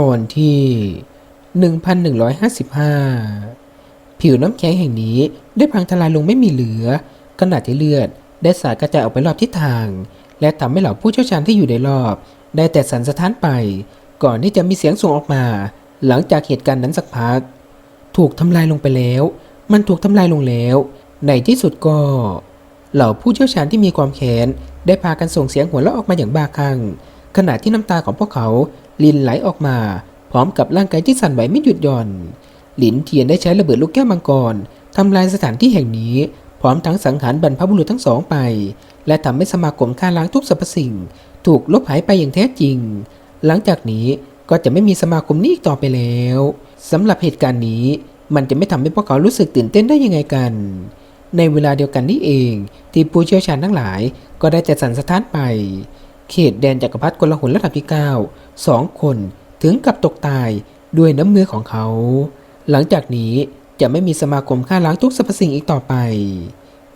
ตอนที่ 1155 ผิวน้ำแข็งแห่งนี้ได้พังทลายลงไม่มีเหลือ ขณะที่เลือดได้สาดกระจายออกไปรอบทิศทาง และทำให้เหล่าผู้เชี่ยวชาญที่อยู่ในรอบ ได้แต่สันสะท้านไป ก่อนที่จะมีเสียงส่งออกมา หลังจากเหตุการณ์นั้นสักพัก ถูกทำลายลงไปแล้ว มันถูกทำลายลงแล้วในที่สุดก็ เหล่าผู้เชี่ยวชาญที่มีความแค้นได้พากันส่งเสียงหัวเราะออกมาอย่างบ้าคลั่งขณะที่น้ำตาของพวกเขา ลินไหลออกมา พร้อมกับร่างกายที่สั่นไหวไม่หยุดหย่อน หลินเทียนได้ใช้ระเบิดลูกแก้วมังกรทำลายสถานที่แห่งนี้ พร้อมทั้งสังหารบรรพบุรุษทั้งสองไป และทำให้สมาคมฆ่าล้างทุกสรรพสิ่ง ถูกลบหายไปอย่างแท้จริง หลังจากนี้ก็จะไม่มีสมาคมนี้อีกต่อไปแล้วสำหรับเหตุการณ์นี้มันจะไม่ทำให้พวกเขารู้สึกตื่นเต้นได้ยังไงกัน ในเวลาเดียวกันนี่เอง ที่ผู้เชี่ยวชาญทั้งหลายก็ได้จัดสรรสถานไป เขตแดนจักรพรรดิกลหนระดับที่9สองคนถึงกับตกตายด้วยน้ำมือของเขา หลังจากนี้จะไม่มีสมาคมฆ่าล้างทุกสรรพสิ่งอีกต่อไป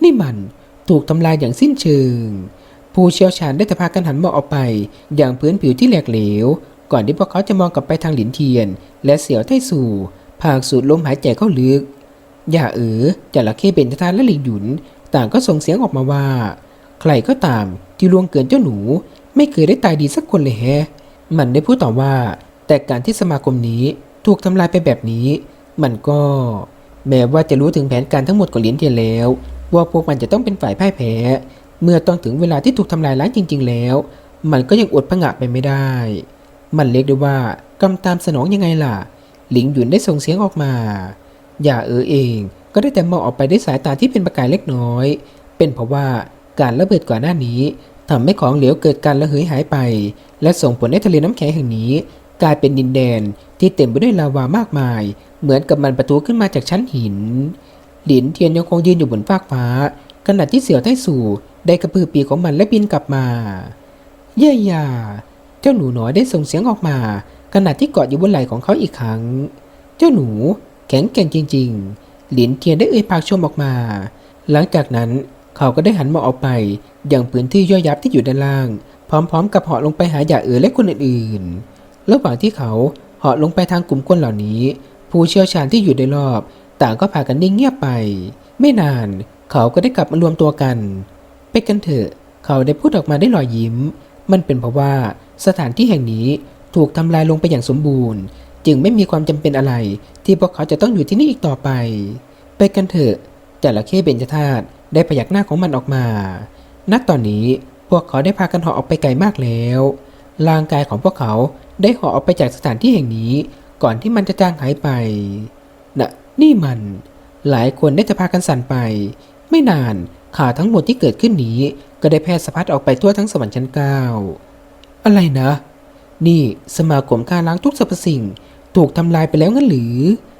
นี่มันถูกทำลายอย่างสิ้นเชิง ผู้เชี่ยวชาญได้แต่พากันหันมองออกไป อย่างพื้นผิวที่แหลกเหลว ก่อนที่พวกเขาจะมองกลับไปทางหลินเทียน และเสี่ยวไต้สู่พากสูดลมหายใจเข้าลึก อย่าเอ๋อจระเข้เบญจทานและหลิงหยุน ต่างก็ส่งเสียงออกมาว่า ใครก็ตามที่ล่วงเกินเจ้าหนู ไม่เคยได้ตายดีสักคนเลยแฮะ มันได้พูดต่อว่า แต่การที่สมาคมนี้ถูกทำลายไปแบบนี้ มันก็ แม้ว่าจะรู้ถึงแผนการทั้งหมดของเหรียญเทียนแล้ว ว่าพวกมันจะต้องเป็นฝ่ายพ่ายแพ้ เมื่อต้องถึงเวลาที่ถูกทำลายล้างจริง ๆ แล้ว มันก็ยังอดผงะไปไม่ได้ มันเรียกได้ว่ากำตามสนองยังไงล่ะ หลิงหยุนได้ส่งเสียงออกมา อย่าเออเองก็ได้แต่มองออกไปด้วยสายตาที่เป็นประกายเล็กน้อย เป็นเพราะว่าการระเบิดก่อนหน้านี้ ทำให้ของเหลวเกิดการระเหยหายไป และส่งผลให้ทะเลน้ำแข็งแห่งนี้ กลายเป็นดินแดนที่เต็มไปด้วยลาวามากมาย เหมือนกับมันประทุขึ้นมาจากชั้นหิน หลินเทียนยังคงยืนอยู่บนฟากฟ้า ขณะที่เสี่ยวไต้สู่ได้กระพือปีกของมันและบินกลับมา เย่ยาเจ้าหนูน้อยได้ส่งเสียงออกมา ขณะที่เกาะอยู่บนไหล่ของเขาอีกครั้ง เจ้าหนูแข็งแกร่งจริง ๆ หลินเทียนได้เอ่ยปากชมออกมา หลังจากนั้น เขาก็ได้หันมองออกไปอย่างพื้นที่ย่อยยับที่อยู่ด้านล่าง พร้อมๆ กับเหาะลงไปหาหยาเอ๋อและคนอื่นๆ ระหว่างที่เขาเหาะลงไปทางกลุ่มคนเหล่านี้ ผู้เชี่ยวชาญที่อยู่ในรอบ ต่างก็พากันนิ่งเงียบไป ไม่นาน เขาก็ได้กลับมารวมตัวกัน ไปกันเถอะ เขาได้พูดออกมาได้รอยยิ้ม มันเป็นเพราะว่าสถานที่แห่งนี้ถูกทำลายลงไปอย่างสมบูรณ์ จึงไม่มีความจำเป็นอะไร ที่พวกเขาจะต้องอยู่ที่นี่อีกต่อไป ไปกันเถอะจระเข้เบญจธาตุ ได้พยักหน้าของมันออกมา ณ ตอนนี้พวกเขาได้พากันเหาะออกไปไกลมากแล้ว ร่างกายของพวกเขาได้เหาะออกไปจากสถานที่แห่งนี้ ก่อนที่มันจะจางหายไปน่ะนี่มัน หลายคนได้จะพากันสั่นไป ไม่นานข่าวทั้งหมดที่เกิดขึ้นนี้ ก็ได้แพร่สะพัดออกไปทั่วทั้งสวรรค์ชั้นเก้าอะไรนะ นี่สมาคมฆ่าล้างทุกสรรพสิ่ง ถูกทำลายไปแล้วงั้นหรือ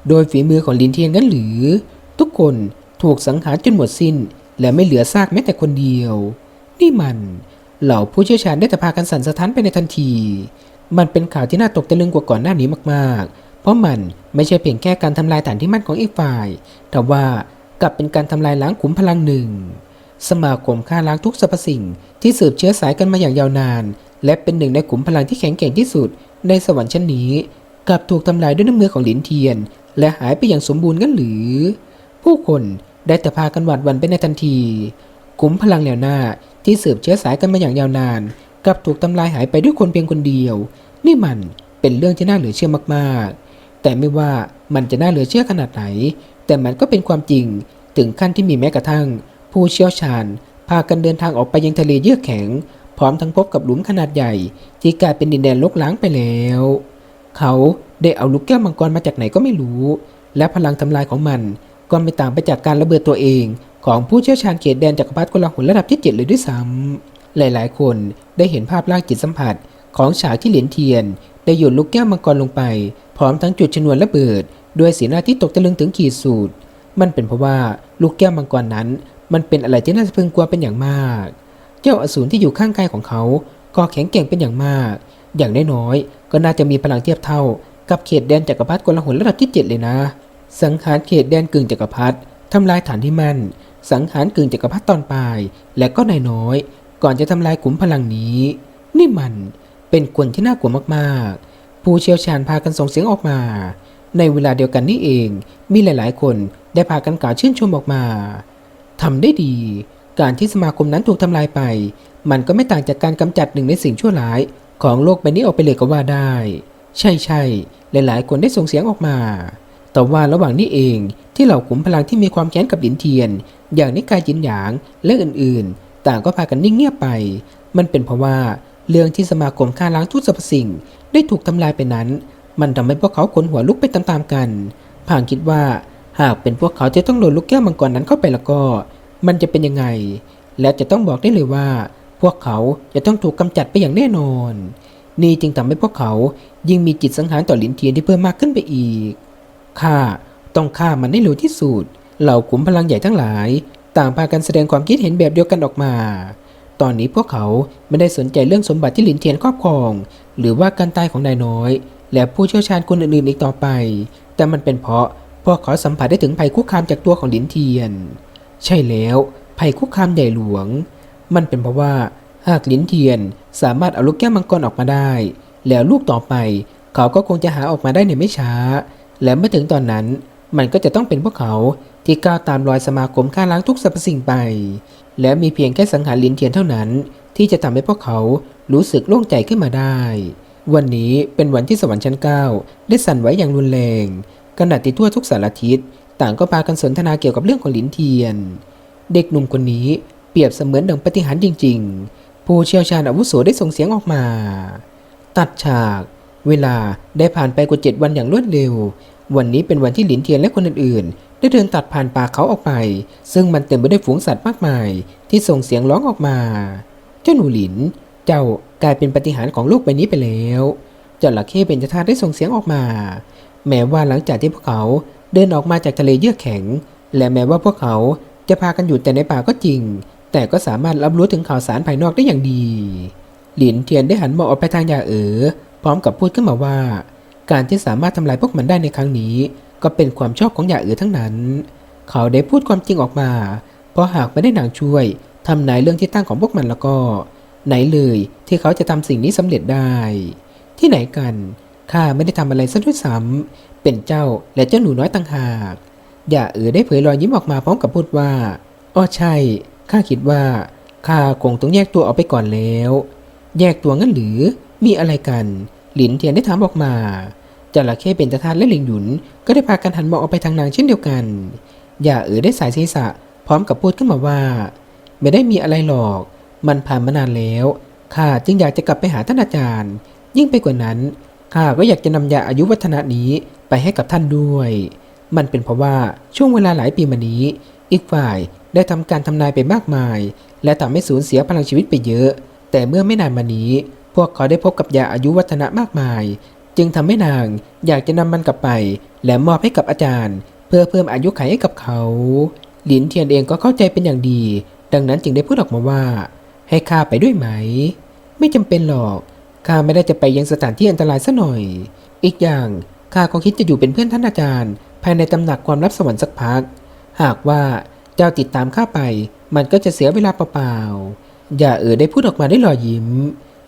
โดยฝีมือของลินเทียนงั้นหรือ ทุกคนถูกสังหารจนหมดสิ้น และไม่เหลือซากแม้แต่คนเดียว นี่มันเหล่าผู้เชี่ยวชาญได้แต่พากันสั่นสะท้านไปในทันที มันเป็นข่าวที่น่าตกตะลึงกว่าก่อนหน้านี้มากๆ เพราะมันไม่ใช่เพียงแค่การทำลายฐานที่มั่นของอีกฝ่าย แต่ว่ากลับเป็นการทำลายล้างขุมพลังหนึ่ง สมาคมฆ่าล้างทุกสรรพสิ่งที่สืบเชื้อสายกันมาอย่างยาวนาน และเป็นหนึ่งในขุมพลังที่แข็งแกร่งที่สุด ในสวรรค์ชั้นนี้ กลับถูกทำลายด้วยน้ำมือของหลินเทียน และหายไปอย่างสมบูรณ์งั้นหรือ ผู้คน ได้แต่พากันหวาดหวั่นไปในทันทีขุมพลังแนวหน้าที่สืบเชื้อสายกันมาอย่างยาวนานกลับถูกทำลายหายไปด้วยคนเพียงคนเดียว นี่มันเป็นเรื่องที่น่าเหลือเชื่อมากๆ แต่ไม่ว่ามันจะน่าเหลือเชื่อขนาดไหน แต่มันก็เป็นความจริงถึงขั้นที่มีแม้กระทั่ง ผู้เชี่ยวชาญ พากันเดินทางออกไปยังทะเลเยือกแข็ง พร้อมทั้งพบกับหลุมขนาดใหญ่ ที่กลายเป็นดินแดนลกล้างไปแล้ว เขาได้เอาลูกแก้วมังกรมาจากไหนก็ไม่รู้ และพลังทำลายของมัน ก็ไม่ต่างไปจากการระเบิดตัวเอง ของผู้เชี่ยวชาญเขตแดนจักรพรรดิกลาหนระดับที่ 7 เลยด้วยซ้ำหลายๆ คนได้เห็นภาพล่างจิตสัมผัส ของฉากที่เหรียญเทียน ได้โยนลูกแก้วมังกรลงไป พร้อมทั้งจุดชนวนระเบิด ด้วยสีหน้าที่ตกตะลึงถึงขีดสุดมันเป็นเพราะว่าลูกแก้วมังกรนั้น มันเป็นอะไรที่น่าสะพรึงกลัวเป็นอย่างมาก เจ้าอสูรที่อยู่ข้างกายของเขา ก็แข็งแกร่งเป็นอย่างมาก อย่างน้อยๆก็น่าจะมีพลังเทียบเท่ากับเขตแดนจักรพรรดิกลาหนระดับที่ 7 เลยนะ สังหารเขตแดนกึ่งจักรพรรดิทำลายฐานที่มั่น สังหารกึ่งจักรพรรดิตอนปลาย และก็นายน้อย ก่อนจะทำลายขุมพลังนี้ นี่มันเป็นคนที่น่ากลัวมากๆ ผู้เชี่ยวชาญพากันส่งเสียงออกมา ในเวลาเดียวกันนี่เองมีหลายๆ คนได้พากันกล่าวชื่นชมออกมาทำได้ดี การที่สมาคมนั้นถูกทำลายไป มันก็ไม่ต่างจากการกำจัดหนึ่งในสิ่งชั่วร้าย ของโลกใบนี้ออกไปเลยก็ว่าได้ ใช่ใช่หลายๆ คนได้ส่งเสียงออกมา แต่ว่าระหว่างนี้เองที่เหล่าขุมพลังที่มีความแค้นกับหลินเทียน อย่างนิกายจินหยางและอื่นๆ ต่างก็พากันนิ่งเงียบไป มันเป็นเพราะว่าเรื่องที่สมาคมฆ่าล้างทุกสรรพสิ่ง ได้ถูกทำลายไปนั้น มันทำให้พวกเขาขนหัวลุกไปตามๆกันพางคิดว่าหากเป็นพวกเขาจะต้องโดนลูกแก้วมังกรนั้นเข้าไปแล้วก็ มันจะเป็นยังไง และจะต้องบอกได้เลยว่า พวกเขาจะต้องถูกกำจัดไปอย่างแน่นอน นี่จึงทำให้พวกเขายิ่งมีจิตสังหารต่อหลินเทียนที่เพิ่มมากขึ้นไปอีก ข้าต้องฆ่ามันให้เร็วที่สุด เหล่าขุมพลังใหญ่ทั้งหลาย ต่างพากันแสดงความคิดเห็นแบบเดียวกันออกมา ตอนนี้พวกเขาไม่ได้สนใจเรื่องสมบัติที่หลินเทียนครอบครอง หรือว่าการตายของนายน้อย และผู้เชี่ยวชาญคนอื่นๆอีกต่อไป แต่มันเป็นเพราะพวกเขาสัมผัสได้ถึงภัยคุกคามจากตัวของหลินเทียน ใช่แล้วภัยคุกคามใหญ่หลวง มันเป็นเพราะว่าหากหลินเทียนสามารถเอาลูกแก้วมังกรออกมาได้ แล้วลูกต่อไป เขาก็คงจะหาออกมาได้ในไม่ช้า และเมื่อถึงตอนนั้นมันก็จะต้องเป็นพวกเขาที่ก้าวตามรอยสมาคมฆ่าล้างทุกสรรพสิ่งไป และมีเพียงแค่สังหารลินเทียนเท่านั้น ที่จะทำให้พวกเขารู้สึกโล่งใจขึ้นมาได้ วันนี้เป็นวันที่สวรรค์ชั้นเก้าได้สั่นไหวอย่างรุนแรงขณะที่ทั่วทุกสารทิศต่างก็พากันสนทนาเกี่ยวกับเรื่องของลินเทียน เด็กหนุ่มคนนี้เปรียบเสมือนดังปฏิหารจริง ๆ ผู้เชี่ยวชาญอาวุโสได้ส่งเสียงออกมา ตัดฉาก เวลาได้ผ่านไปกว่าเจ็ดวันอย่างรวดเร็ว วันนี้เป็นวันที่หลินเทียนและคนอื่นๆ ได้เดินตัดผ่านป่าเขาออกไป ซึ่งมันเต็มไปด้วยฝูงสัตว์มากมาย ที่ส่งเสียงร้องออกมา เจ้าหนูหลิน เจ้ากลายเป็นปฏิหารของโลกใบนี้ไปแล้วจระเข้เป็นจทาได้ส่งเสียงออกมา แม้ว่าหลังจากที่พวกเขาเดินออกมาจากทะเลเยือกแข็ง และแม้ว่าพวกเขาจะพากันอยู่แต่ในป่าก็จริง แต่ก็สามารถรับรู้ถึงข่าวสารภายนอกได้อย่างดี หลินเทียนได้หันมองออกไปทางยาเอ๋อ พร้อมกับพูดขึ้นมาว่า การที่สามารถทำลายพวกมันได้ในครั้งนี้ ก็เป็นความชอบของยาเอ๋อทั้งนั้น เขาได้พูดความจริงออกมา เพราะหากไม่ได้นางช่วยทำนายเรื่องที่ตั้งของพวกมันแล้วก็ ไหนเลยที่เขาจะทำสิ่งนี้สำเร็จได้ ที่ไหนกันข้าไม่ได้ทำอะไรซะด้วยซ้ำเป็นเจ้าและเจ้าหนูน้อยต่างหากอย่าเอ๋อได้เผยรอยยิ้มออกมาพร้อมกับพูดว่าอ้อใช่ข้าคิดว่าข้าคงต้องแยกตัวออกไปก่อนแล้ว แยกตัวงั้นหรือมีอะไรกัน หลินเทียนได้ถามออกมาจระเข้เป็นจทานและหลิงหยุน ก็ได้พากันหันมองออกไปทางนางเช่นเดียวกัน อย่าเอ๋อได้สายศีรษะ พร้อมกับพูดขึ้นมาว่า ไม่ได้มีอะไรหรอก มันผ่านมานานแล้วข้าจึงอยากจะกลับไปหาท่านอาจารย์ ยิ่งไปกว่านั้นข้าก็อยากจะนำยาอายุวัฒนะนี้ไปให้กับท่านด้วย มันเป็นเพราะว่าช่วงเวลาหลายปีมานี้ อีกฝ่ายได้ทำการทำนายไปมากมาย และทำให้สูญเสียพลังชีวิตไปเยอะ แต่เมื่อไม่นานมานี้ พวกเขาได้พบกับยาอายุวัฒนะมากมาย จึงทำให้นางอยากจะนำมันกลับไป และมอบให้กับอาจารย์ เพื่อเพิ่มอายุขัยให้กับเขาหลินเทียนเองก็เข้าใจเป็นอย่างดี ดังนั้นจึงได้พูดออกมาว่า ให้ข้าไปด้วยไหม ไม่จำเป็นหรอกข้าไม่ได้จะไปยังสถานที่อันตรายซะหน่อย อีกอย่างข้าก็คิดจะอยู่เป็นเพื่อนท่านอาจารย์ ภายในตำหนักความลับสวรรค์สักพัก หากว่าเจ้าติดตามข้าไป มันก็จะเสียเวลาเปล่าๆอย่าเออได้พูดออกมาได้วยรอยยิ้ม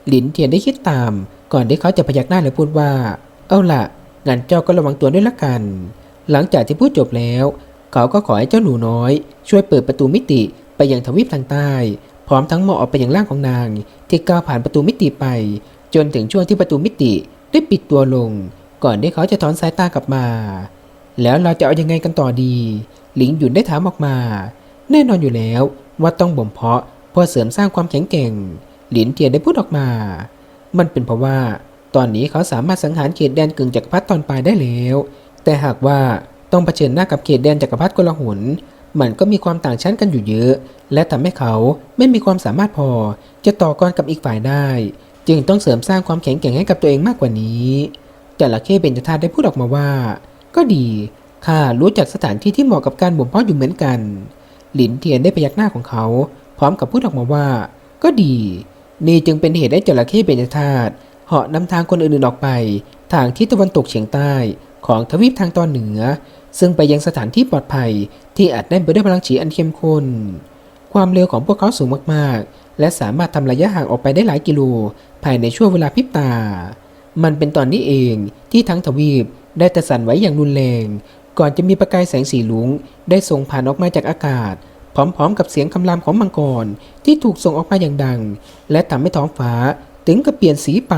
หลินเทียนได้คิดตาม ก่อนที่เขาจะพยักหน้าและพูดว่า เอาล่ะงั้นเจ้าก็ระวังตัวด้วยละกัน หลังจากที่พูดจบแล้ว เขาก็ขอให้เจ้าหนูน้อย ช่วยเปิดประตูมิติไปยังทวีปทางใต้ พร้อมทั้งมองออกไปยังร่างของนาง ที่ก้าวผ่านประตูมิติไป จนถึงช่วงที่ประตูมิติได้ปิดตัวลง ก่อนที่เขาจะถอนสายตากลับมา แล้วเราจะเอายังไงกันต่อดี หลิงหยุนได้ถามออกมา แน่นอนอยู่แล้วว่าต้องบ่มเพาะเพื่อเสริมสร้างความแข็งแกร่ง หลินเทียนได้พูดออกมา มันเป็นเพราะว่าตอนนี้เขาสามารถสังหารเขตแดนกึ่งจักรพรรดิตอนปลายได้แล้ว แต่หากว่าต้องเผชิญหน้ากับเขตแดนจักรพรรดิกลาหนมันก็มีความต่างชั้นกันอยู่เยอะ และทำให้เขาไม่มีความสามารถพอ จะต่อกรกับอีกฝ่ายได้ จึงต้องเสริมสร้างความแข็งแกร่งให้กับตัวเองมากกว่านี้จระเข้เบญจธาตุได้พูดออกมาว่า ก็ดีข้ารู้จักสถานที่ที่เหมาะกับการบ่มเพาะอยู่เหมือนกัน หลินเทียนได้พยักหน้าของเขา พร้อมกับพูดออกมาว่า ก็ดี นี่จึงเป็นเหตุให้จระเข้เบญจธาตุเหาะนำทางคนอื่นๆออกไป ทางทิศตะวันตกเฉียงใต้ของทวีปทางตอนเหนือ ซึ่งไปยังสถานที่ปลอดภัยที่อาจแน่นไปด้วยพลังฉีอันเข้มข้น ความเร็วของพวกเขาสูงมากๆ และสามารถทำระยะห่างออกไปได้หลายกิโล ภายในช่วงเวลาพริบตา มันเป็นตอนนี้เองที่ทั้งทวีปได้แต่สั่นไหวอย่างรุนแรง ก่อนจะมีประกายแสงสีลุงได้ส่งผ่านออกมาจากอากาศ พร้อมๆ กับเสียงคำรามของมังกรที่ถูกส่งออกมาอย่างดัง และทำให้ท้องฟ้าถึงกับเปลี่ยนสีไป